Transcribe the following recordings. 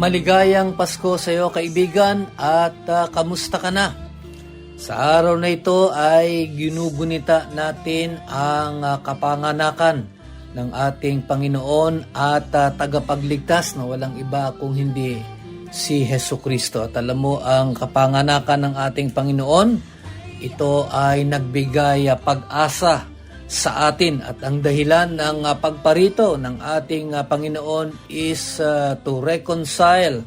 Maligayang Pasko sa iyo kaibigan at ah, kamusta ka na? Sa araw na ito ay ginugunita natin ang ah, kapanganakan ng ating Panginoon at ah, tagapagligtas na walang iba kung hindi si Heso Kristo. At alam mo ang kapanganakan ng ating Panginoon, ito ay nagbigay ah, pag-asa sa atin at ang dahilan ng ah, pagparito ng ating ah, Panginoon is ah, to reconcile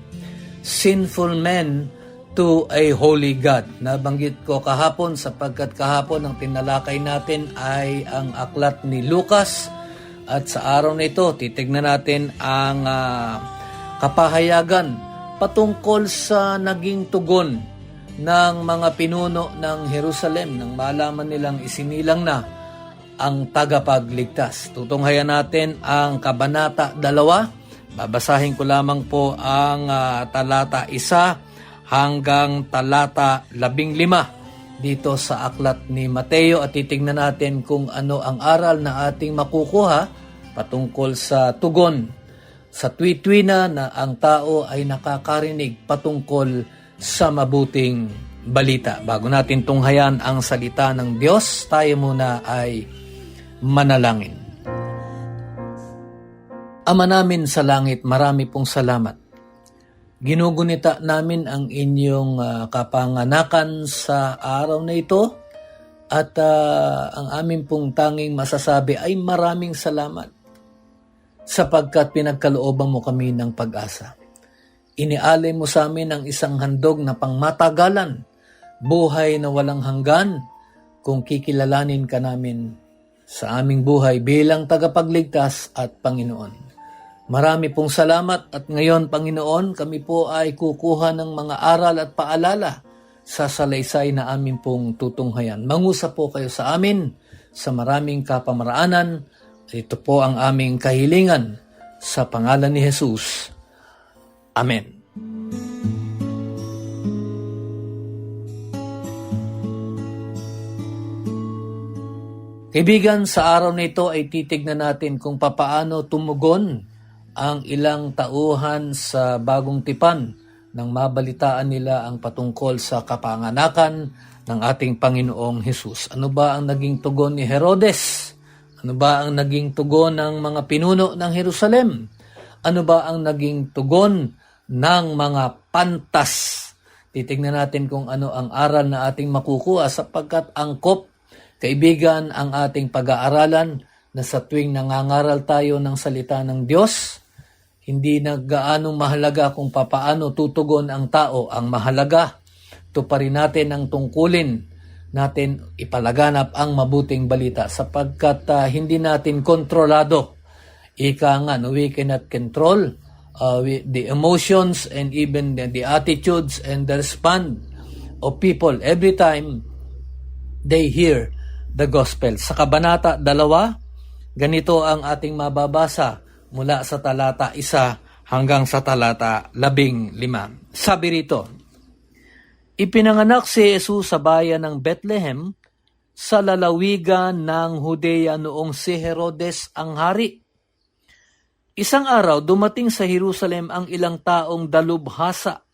sinful men to a holy God. Nabanggit ko kahapon sapagkat kahapon ang tinalakay natin ay ang aklat ni Lucas at sa araw na ito titignan natin ang ah, kapahayagan patungkol sa naging tugon ng mga pinuno ng Jerusalem nang malaman nilang isinilang na ang tagapagligtas. Tutunghayan natin ang Kabanata 2. Babasahin ko lamang po ang ah, talata 1 hanggang talata 15 dito sa aklat ni Mateo at titignan natin kung ano ang aral na ating makukuha patungkol sa tugon sa tuwi-tuwi na na ang tao ay nakakarinig patungkol sa mabuting balita. Bago natin tunghayan ang salita ng Diyos, tayo muna ay manalangin. Ama namin sa langit, marami pong salamat. Ginugunita namin ang inyong ah, kapanganakan sa araw na ito at ah, ang amin pong tanging masasabi ay maraming salamat sapagkat pinagkalooban mo kami ng pag-asa. Inialay mo sa amin ang isang handog na pangmatagalan, buhay na walang hanggan, kung kikilalanin ka namin sa aming buhay bilang tagapagligtas at Panginoon. Marami pong salamat at ngayon, Panginoon, kami po ay kukuha ng mga aral at paalala sa salaysay na amin pong tutunghayan. Mangusap po kayo sa amin sa maraming kapamaraanan. Ito po ang aming kahilingan sa pangalan ni Jesus. Amen. Kaibigan, sa araw na ito ay titignan natin kung papaano tumugon ang ilang tauhan sa bagong tipan nang mabalitaan nila ang patungkol sa kapanganakan ng ating Panginoong Hesus. Ano ba ang naging tugon ni Herodes? Ano ba ang naging tugon ng mga pinuno ng Jerusalem? Ano ba ang naging tugon ng mga pantas? Titignan natin kung ano ang aral na ating makukuha sapagkat angkop Kaibigan, ang ating pag-aaralan na sa tuwing nangangaral tayo ng salita ng Diyos, hindi na gaanong mahalaga kung papaano tutugon ang tao. Ang mahalaga, tuparin natin ang tungkulin natin ipalaganap ang mabuting balita sapagkat ah, hindi natin kontrolado. Ika nga, no, we cannot control uh, we- the emotions and even the, the attitudes and the respond of people every time they hear the gospel. Sa Kabanata 2, ganito ang ating mababasa mula sa talata 1 hanggang sa talata 15. Sabi rito, Ipinanganak si Jesus sa bayan ng Bethlehem sa lalawigan ng Judea noong si Herodes ang hari. Isang araw, dumating sa Jerusalem ang ilang taong dalubhasa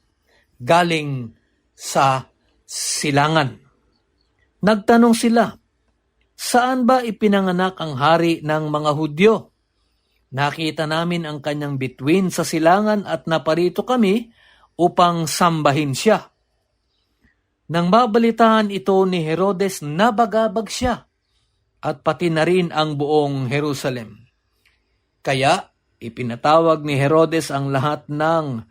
galing sa silangan. Nagtanong sila, Saan ba ipinanganak ang hari ng mga Hudyo? Nakita namin ang kanyang bituin sa silangan at naparito kami upang sambahin siya. Nang mabalitaan ito ni Herodes, nabagabag siya at pati na rin ang buong Jerusalem. Kaya ipinatawag ni Herodes ang lahat ng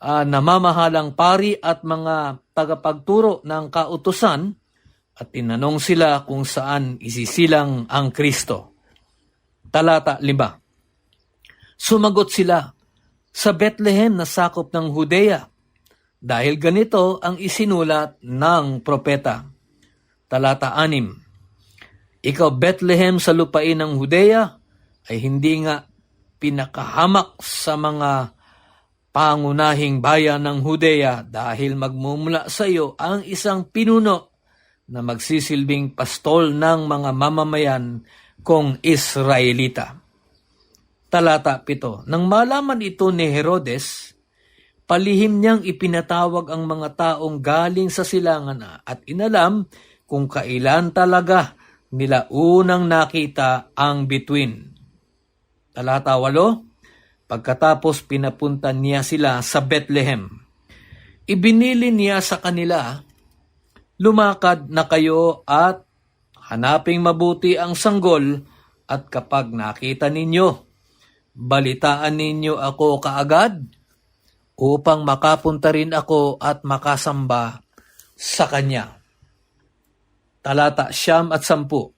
ah, namamahalang pari at mga tagapagturo ng kautusan at tinanong sila kung saan isisilang ang Kristo. Talata 5 Sumagot sila, sa Bethlehem na sakop ng Hudea, dahil ganito ang isinulat ng propeta. Talata 6 Ikaw Bethlehem sa lupain ng Hudea ay hindi nga pinakahamak sa mga pangunahing bayan ng Hudea dahil magmumula sa iyo ang isang pinuno na magsisilbing pastol ng mga mamamayan kong Israelita. Talata 7 Nang malaman ito ni Herodes, palihim niyang ipinatawag ang mga taong galing sa silangan at inalam kung kailan talaga nila unang nakita ang bituin. Talata 8 Pagkatapos pinapunta niya sila sa Bethlehem. Ibinili niya sa kanila, Lumakad na kayo at hanaping mabuti ang sanggol at kapag nakita ninyo, balitaan ninyo ako kaagad upang makapunta rin ako at makasamba sa kanya. Talata siyam at sampu.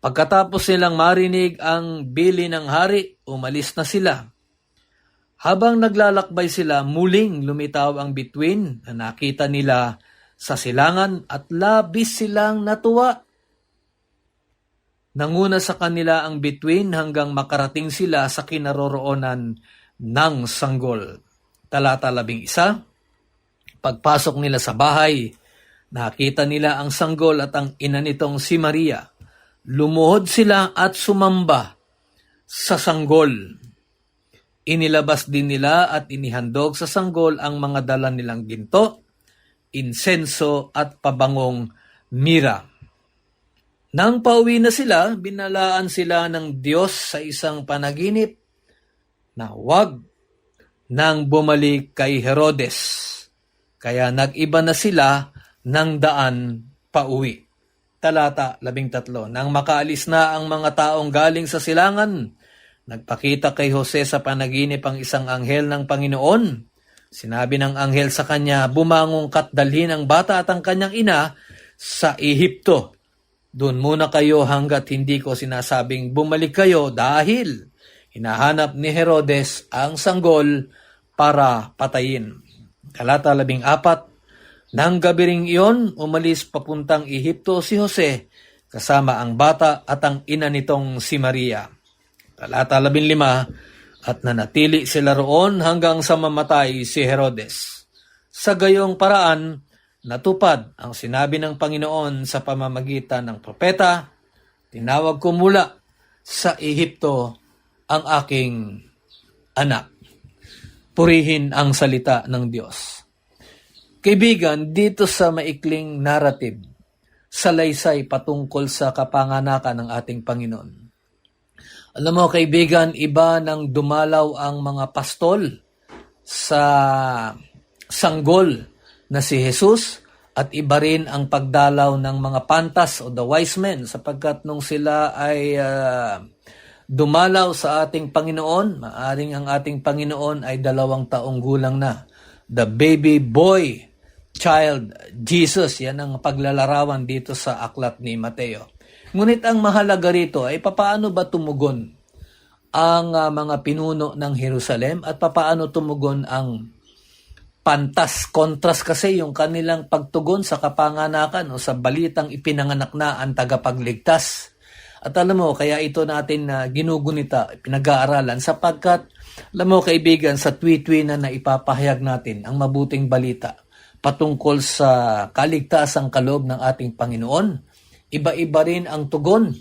Pagkatapos nilang marinig ang bili ng hari, umalis na sila. Habang naglalakbay sila, muling lumitaw ang bituin na nakita nila sa silangan at labis silang natuwa. Nanguna sa kanila ang bituin hanggang makarating sila sa kinaroroonan ng sanggol. Talata labing isa, pagpasok nila sa bahay, nakita nila ang sanggol at ang ina nitong si Maria. Lumuhod sila at sumamba sa sanggol. Inilabas din nila at inihandog sa sanggol ang mga dala nilang ginto, insenso at pabangong mira. Nang pauwi na sila, binalaan sila ng Diyos sa isang panaginip na huwag nang bumalik kay Herodes. Kaya nag-iba na sila ng daan pauwi. Talata 13. Nang makaalis na ang mga taong galing sa silangan, nagpakita kay Jose sa panaginip ang isang anghel ng Panginoon. Sinabi ng anghel sa kanya, bumangong kat dalhin ang bata at ang kanyang ina sa Ehipto. Doon muna kayo hanggat hindi ko sinasabing bumalik kayo dahil hinahanap ni Herodes ang sanggol para patayin. Talata labing apat, Nang gabi ring iyon, umalis papuntang Ehipto si Jose kasama ang bata at ang ina nitong si Maria. Talata labing lima, at nanatili sila roon hanggang sa mamatay si Herodes. Sa gayong paraan, natupad ang sinabi ng Panginoon sa pamamagitan ng propeta, tinawag ko mula sa Ehipto ang aking anak. Purihin ang salita ng Diyos. Kaibigan, dito sa maikling narrative, salaysay patungkol sa kapanganakan ng ating Panginoon. Alam mo kaibigan, iba nang dumalaw ang mga pastol sa sanggol na si Jesus at iba rin ang pagdalaw ng mga pantas o the wise men sapagkat nung sila ay ah, dumalaw sa ating Panginoon, maaring ang ating Panginoon ay dalawang taong gulang na. The baby boy, child, Jesus, yan ang paglalarawan dito sa aklat ni Mateo. Ngunit ang mahalaga rito ay papaano ba tumugon ang ah, mga pinuno ng Jerusalem at papaano tumugon ang pantas, kontras kasi yung kanilang pagtugon sa kapanganakan o sa balitang ipinanganak na ang tagapagligtas. At alam mo, kaya ito natin na ginugunita, pinag-aaralan sapagkat, alam mo kaibigan, sa tweet na na ipapahayag natin ang mabuting balita patungkol sa kaligtasang kaloob ng ating Panginoon. Iba-iba rin ang tugon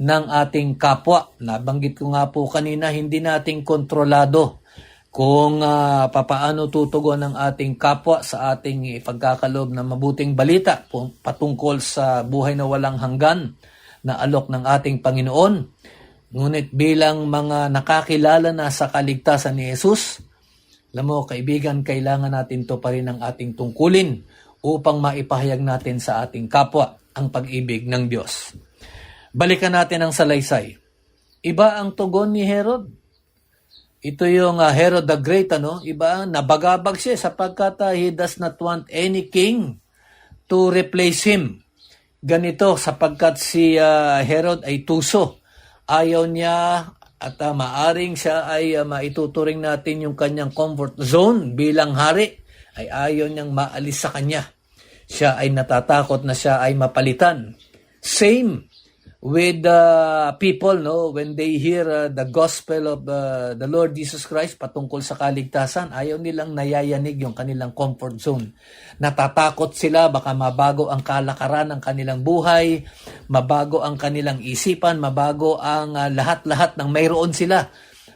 ng ating kapwa. Nabanggit ko nga po kanina, hindi nating kontrolado kung ah, papaano tutugon ng ating kapwa sa ating pagkakaloob ng mabuting balita patungkol sa buhay na walang hanggan na alok ng ating Panginoon. Ngunit bilang mga nakakilala na sa kaligtasan ni Jesus, alam mo, kaibigan, kailangan natin to pa rin ang ating tungkulin upang maipahayag natin sa ating kapwa ang pag-ibig ng Diyos. Balikan natin ang salaysay. Iba ang tugon ni Herod. Ito yung ah, Herod the Great, ano? Iba, nabagabag siya sapagkat ah, he does not want any king to replace him. Ganito, sapagkat si ah, Herod ay tuso. Ayaw niya at ah, maaring siya ay ah, maituturing natin yung kanyang comfort zone bilang hari ay ayaw niyang maalis sa kanya. Siya ay natatakot na siya ay mapalitan. Same with the people no? When they hear uh, the gospel of uh, the Lord Jesus Christ patungkol sa kaligtasan ayaw nilang nayayanig yung kanilang comfort zone. Natatakot sila baka mabago ang kalakaran ng kanilang buhay mabago ang kanilang isipan mabago ang uh, lahat-lahat ng mayroon sila.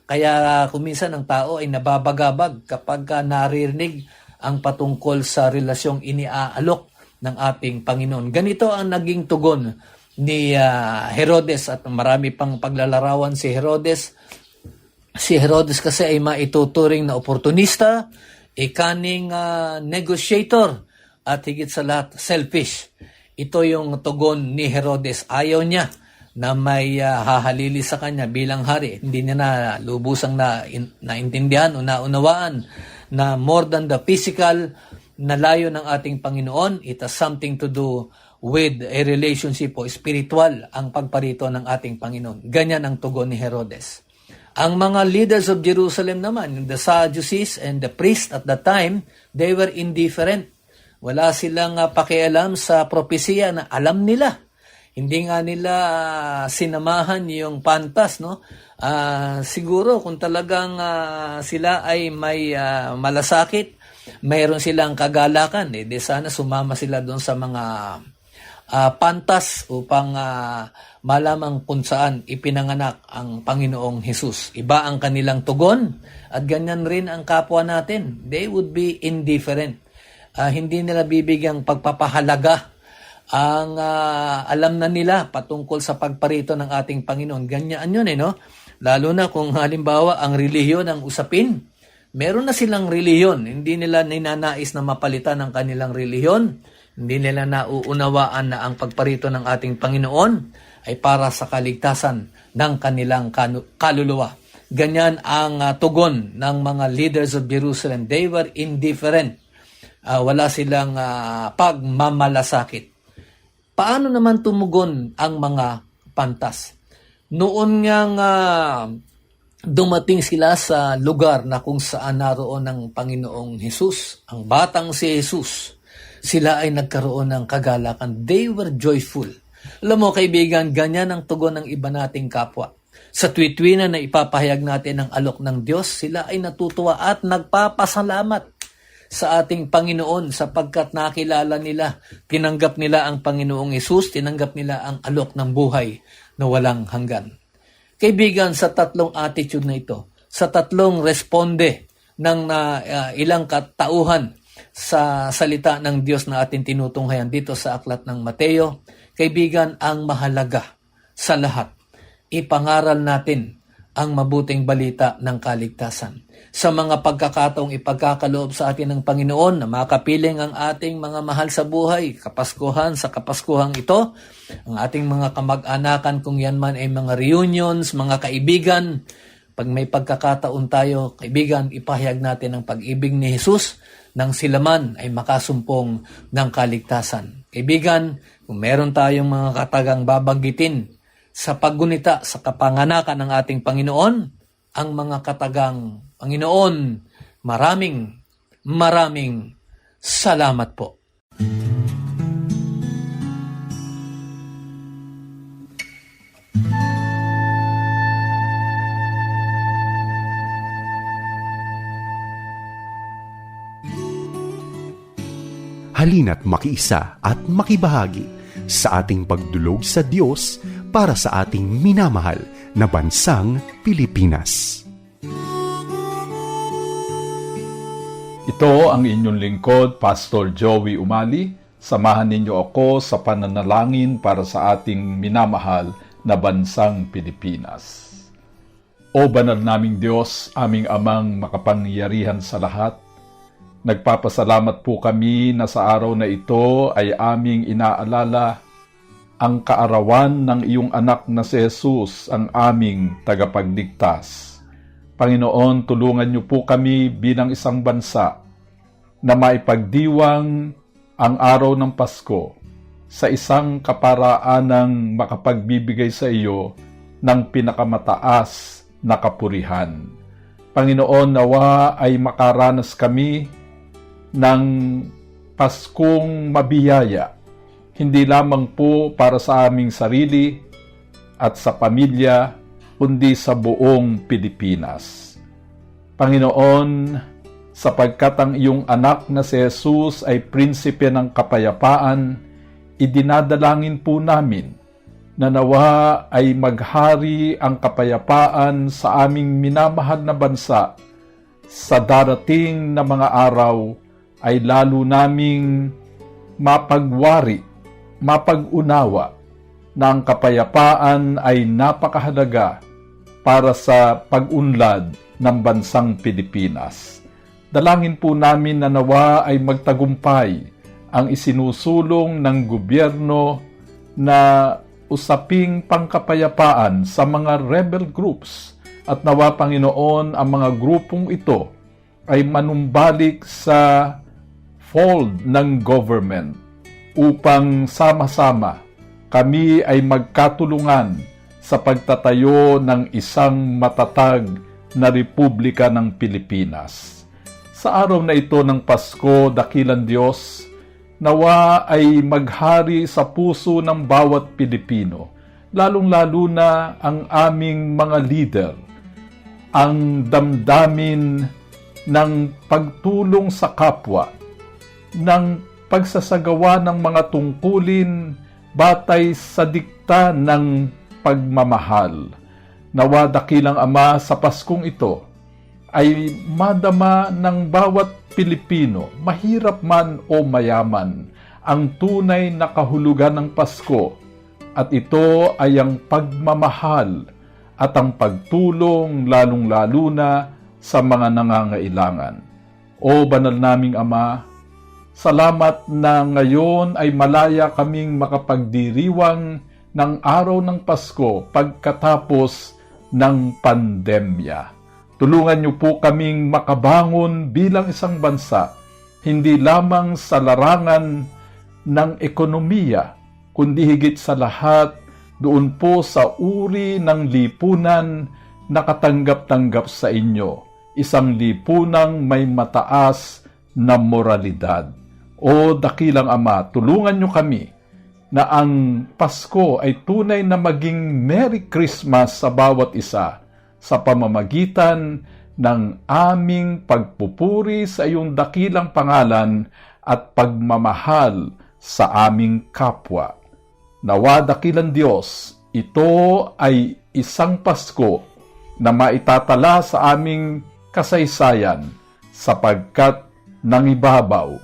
Kaya uh, kuminsan ang tao ay nababagabag kapag uh, naririnig ang patungkol sa relasyong iniaalok ng ating Panginoon ganito ang naging tugon ni ah, Herodes at marami pang paglalarawan si Herodes. Si Herodes kasi ay maituturing na oportunista, ikaning ah, negotiator, at higit sa lahat, selfish. Ito yung tugon ni Herodes. Ayaw niya na may ah, hahalili sa kanya bilang hari. Hindi niya na lubusang na, in, naintindihan o naunawaan na more than the physical na layo ng ating Panginoon, it has something to do with a relationship o spiritual ang pagparito ng ating Panginoon. Ganyan ang tugon ni Herodes. Ang mga leaders of Jerusalem naman, the Sadducees and the priest at that time, they were indifferent. Wala silang uh, pakialam sa propesya na alam nila. Hindi nga nila uh, sinamahan yung pantas, no? Uh, siguro kung talagang uh, sila ay may uh, malasakit, mayroon silang kagalakan, eh, di sana sumama sila doon sa mga uh, pantas upang uh, malamang kung saan ipinanganak ang Panginoong Hesus. Iba ang kanilang tugon at ganyan rin ang kapwa natin. They would be indifferent. Uh, hindi nila bibigyang pagpapahalaga ang uh, alam na nila patungkol sa pagparito ng ating Panginoon. Ganyan yun eh, no? Lalo na kung halimbawa ang relihiyon ang usapin. Meron na silang relihiyon. Hindi nila ninanais na mapalitan ang kanilang relihiyon hindi nila nauunawaan na ang pagparito ng ating Panginoon ay para sa kaligtasan ng kanilang kaluluwa. Ganyan ang uh, tugon ng mga leaders of Jerusalem. They were indifferent. Uh, wala silang uh, pagmamalasakit. Paano naman tumugon ang mga pantas? Noon ngang uh, dumating sila sa lugar na kung saan naroon ang Panginoong Hesus, ang batang si Hesus, sila ay nagkaroon ng kagalakan. They were joyful. Alam mo kaibigan, ganyan ang tugon ng iba nating kapwa. Sa tweetwina na ipapahayag natin ang alok ng Diyos, sila ay natutuwa at nagpapasalamat sa ating Panginoon sapagkat nakilala nila, tinanggap nila ang Panginoong Isus, tinanggap nila ang alok ng buhay na walang hanggan. Kaibigan, sa tatlong attitude na ito, sa tatlong responde ng uh, ilang katauhan sa salita ng Diyos na ating tinutunghayan dito sa aklat ng Mateo. Kaibigan, ang mahalaga sa lahat, ipangaral natin ang mabuting balita ng kaligtasan. Sa mga pagkakataong ipagkakaloob sa atin ng Panginoon na makapiling ang ating mga mahal sa buhay, kapaskuhan sa kapaskuhang ito, ang ating mga kamag-anakan kung yan man ay mga reunions, mga kaibigan, pag may pagkakataon tayo, kaibigan, ipahayag natin ang pag-ibig ni Jesus nang sila man ay makasumpong ng kaligtasan. Kaibigan, kung meron tayong mga katagang babanggitin sa paggunita sa kapanganakan ng ating Panginoon, ang mga katagang Panginoon, maraming, maraming salamat po. halina't makiisa at makibahagi sa ating pagdulog sa Diyos para sa ating minamahal na bansang Pilipinas. Ito ang inyong lingkod, Pastor Joey Umali. Samahan ninyo ako sa pananalangin para sa ating minamahal na bansang Pilipinas. O banal naming Diyos, aming amang makapangyarihan sa lahat, Nagpapasalamat po kami na sa araw na ito ay aming inaalala ang kaarawan ng iyong anak na si Jesus, ang aming tagapagligtas. Panginoon, tulungan niyo po kami bilang isang bansa na maipagdiwang ang araw ng Pasko sa isang kaparaanang makapagbibigay sa iyo ng pinakamataas na kapurihan. Panginoon, nawa ay makaranas kami ng Paskong mabiyaya, hindi lamang po para sa aming sarili at sa pamilya, kundi sa buong Pilipinas. Panginoon, sapagkat ang iyong anak na si Jesus ay prinsipe ng kapayapaan, idinadalangin po namin na nawa ay maghari ang kapayapaan sa aming minamahal na bansa sa darating na mga araw ay lalo naming mapagwari, mapag-unawa ang kapayapaan ay napakahalaga para sa pag-unlad ng bansang Pilipinas. Dalangin po namin na nawa ay magtagumpay ang isinusulong ng gobyerno na usaping pangkapayapaan sa mga rebel groups at nawa Panginoon ang mga grupong ito ay manumbalik sa fold ng government upang sama-sama kami ay magkatulungan sa pagtatayo ng isang matatag na Republika ng Pilipinas. Sa araw na ito ng Pasko, dakilan Diyos, nawa ay maghari sa puso ng bawat Pilipino, lalong-lalo na ang aming mga leader, ang damdamin ng pagtulong sa kapwa, ng pagsasagawa ng mga tungkulin batay sa dikta ng pagmamahal. Nawa dakilang Ama sa Paskong ito ay madama ng bawat Pilipino, mahirap man o mayaman, ang tunay na kahulugan ng Pasko at ito ay ang pagmamahal at ang pagtulong lalong-lalo na sa mga nangangailangan. O banal naming Ama, Salamat na ngayon ay malaya kaming makapagdiriwang ng araw ng Pasko pagkatapos ng pandemya. Tulungan niyo po kaming makabangon bilang isang bansa, hindi lamang sa larangan ng ekonomiya, kundi higit sa lahat doon po sa uri ng lipunan na katanggap-tanggap sa inyo, isang lipunang may mataas na moralidad. O dakilang Ama, tulungan niyo kami na ang Pasko ay tunay na maging Merry Christmas sa bawat isa sa pamamagitan ng aming pagpupuri sa iyong dakilang pangalan at pagmamahal sa aming kapwa. Nawa dakilang Diyos, ito ay isang Pasko na maitatala sa aming kasaysayan sapagkat nangibabaw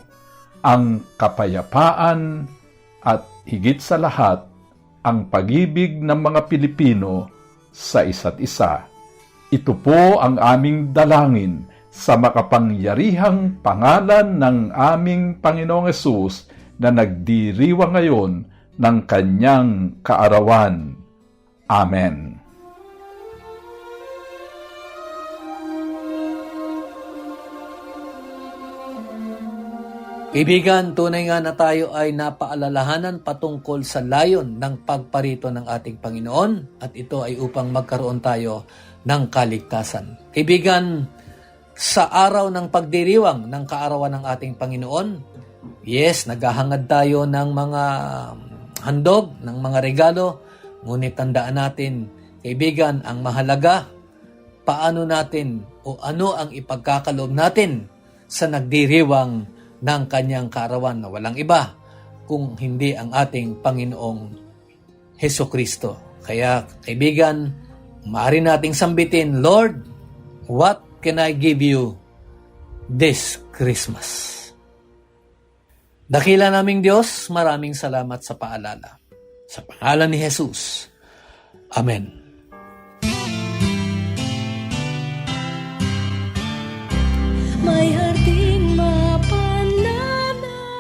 ang kapayapaan at higit sa lahat ang pag-ibig ng mga Pilipino sa isa't isa. Ito po ang aming dalangin sa makapangyarihang pangalan ng aming Panginoong Yesus na nagdiriwa ngayon ng kanyang kaarawan. Amen. Kaibigan, tunay nga na tayo ay napaalalahanan patungkol sa layon ng pagparito ng ating Panginoon at ito ay upang magkaroon tayo ng kaligtasan. Kaibigan, sa araw ng pagdiriwang ng kaarawan ng ating Panginoon, yes, naghahangad tayo ng mga handog, ng mga regalo, ngunit tandaan natin, kaibigan, ang mahalaga, paano natin o ano ang ipagkakaloob natin sa nagdiriwang ng kanyang kaarawan na walang iba kung hindi ang ating Panginoong Heso Kristo. Kaya kaibigan, maaari nating sambitin, Lord, what can I give you this Christmas? Dakila naming Diyos, maraming salamat sa paalala. Sa pangalan ni Jesus. Amen. Harding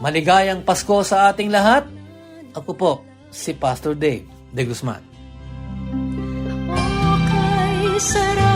Maligayang Pasko sa ating lahat. Ako po, si Pastor Dave de Guzman. O kay sarap